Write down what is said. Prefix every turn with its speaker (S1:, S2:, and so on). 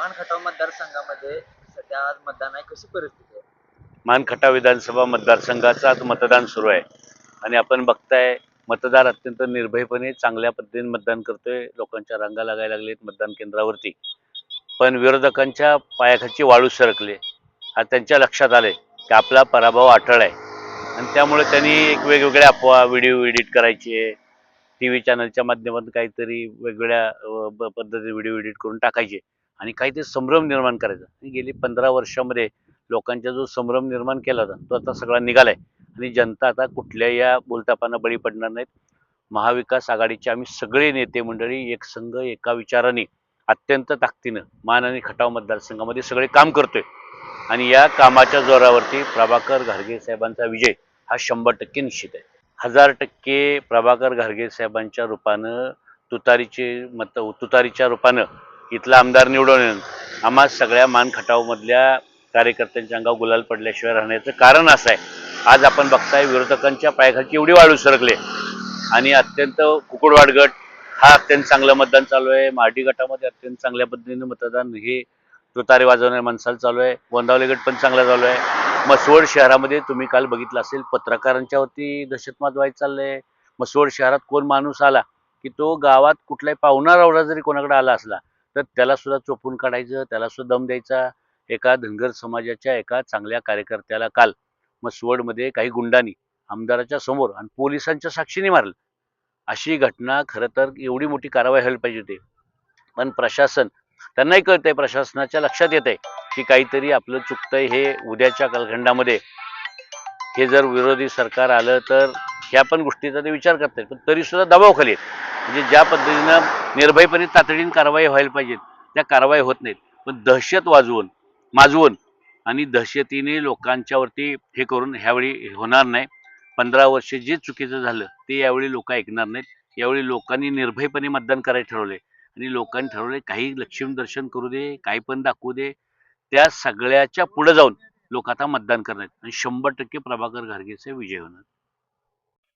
S1: मानखटाव मतदारसंघामध्ये सध्या आज मतदान आहे. कशी परिस्थिती आहे?
S2: मानखटा विधानसभा मतदारसंघाचं आज मतदान सुरू आहे. आणि आपण बघताय मतदार अत्यंत निर्भयपणे चांगल्या पद्धतीने मतदान करतोय. लोकांच्या रांगा लागायला लागलेत मतदान केंद्रावरती. पण विरोधकांच्या पायाखाची वाळू सरकले. आज त्यांच्या लक्षात आले की आपला पराभव आठळ आहे. आणि त्यामुळे त्यांनी एक वेगवेगळ्या अफवा व्हिडिओ एडिट करायचे टी व्ही चॅनलच्या माध्यमातून काहीतरी वेगवेगळ्या पद्धतीने व्हिडिओ एडिट करून टाकायचे. आणि काहीतरी संभ्रम निर्माण करायचा. आणि गेली पंधरा वर्षामध्ये लोकांचा जो संभ्रम निर्माण केला होता तो आता सगळा निघालाय. आणि जनता आता कुठल्याही या बोलतापांना बळी पडणार नाहीत. महाविकास आघाडीचे आम्ही सगळे नेते मंडळी एक संघ एका विचाराने अत्यंत ताकदीनं मान आणि खटाव मतदारसंघामध्ये सगळे काम करतोय. आणि या कामाच्या जोरावरती प्रभाकर घारगे साहेबांचा विजय हा शंभर टक्के निश्चित आहे. हजार टक्के प्रभाकर घारगे साहेबांच्या रूपानं तुतारीचे मत तुतारीच्या रूपानं इथला आमदार निवडून येऊन आम्हा सगळ्या मानखटावमधल्या कार्यकर्त्यांच्या अंगावर गुलाल पडल्याशिवाय राहण्याचं कारण असं आहे. आज आपण बघताय विरोधकांच्या पायाखालची एवढी वाढू सरकले. आणि अत्यंत कुकुडवाड गट हा अत्यंत चांगलं मतदान चालू आहे. मार्डी गटामध्ये अत्यंत चांगल्या पद्धतीनं मतदान हे तुतारे वाजवणाऱ्या माणसाला चालू आहे. वंदावले गट पण चांगला चालू आहे. मसवड शहरामध्ये तुम्ही काल बघितलं असेल पत्रकारांच्यावरती दहशतवाद व्हायचं चाललंय. मसवड शहरात कोण माणूस आला की तो गावात कुठलाही पाहुणा रावडा जरी कोणाकडे आला असला तर त्याला सुद्धा चोपून काढायचं त्याला सुद्धा दम द्यायचा. एका धनगर समाजाच्या एका चांगल्या कार्यकर्त्याला काल मसवडमध्ये काही गुंडांनी आमदाराच्या समोर आणि पोलिसांच्या साक्षीने मारलं. अशी घटना खरं तर एवढी मोठी कारवाई व्हायला पाहिजे होती. पण प्रशासन त्यांनाही कळतंय प्रशासनाच्या लक्षात येत आहे की काहीतरी आपलं चुकतंय हे उद्याच्या कालखंडामध्ये. हे जर विरोधी सरकार आलं तर ह्या पण गोष्टीचा ते विचार करतात. पण तरी सुद्धा दबावाखाली आहेत. म्हणजे ज्या पद्धतीनं निर्भयपणे तातडीने कारवाई व्हायला पाहिजेत त्या कारवाई होत नाहीत. पण दहशत वाजवून माजवून आणि दहशतीने लोकांच्यावरती हे करून ह्यावेळी होणार नाही. पंधरा वर्ष जे चुकीचं झालं ते यावेळी लोक ऐकणार नाहीत. यावेळी लोकांनी निर्भयपणे मतदान करायला ठरवले आणि लोकांनी ठरवले काही लक्ष्मी दर्शन करू दे काही पण दाखवू दे. त्या सगळ्याच्या पुढे जाऊन लोक आता मतदान करणार आणि शंभर टक्के प्रभाकर घारगेचे विजय होणार.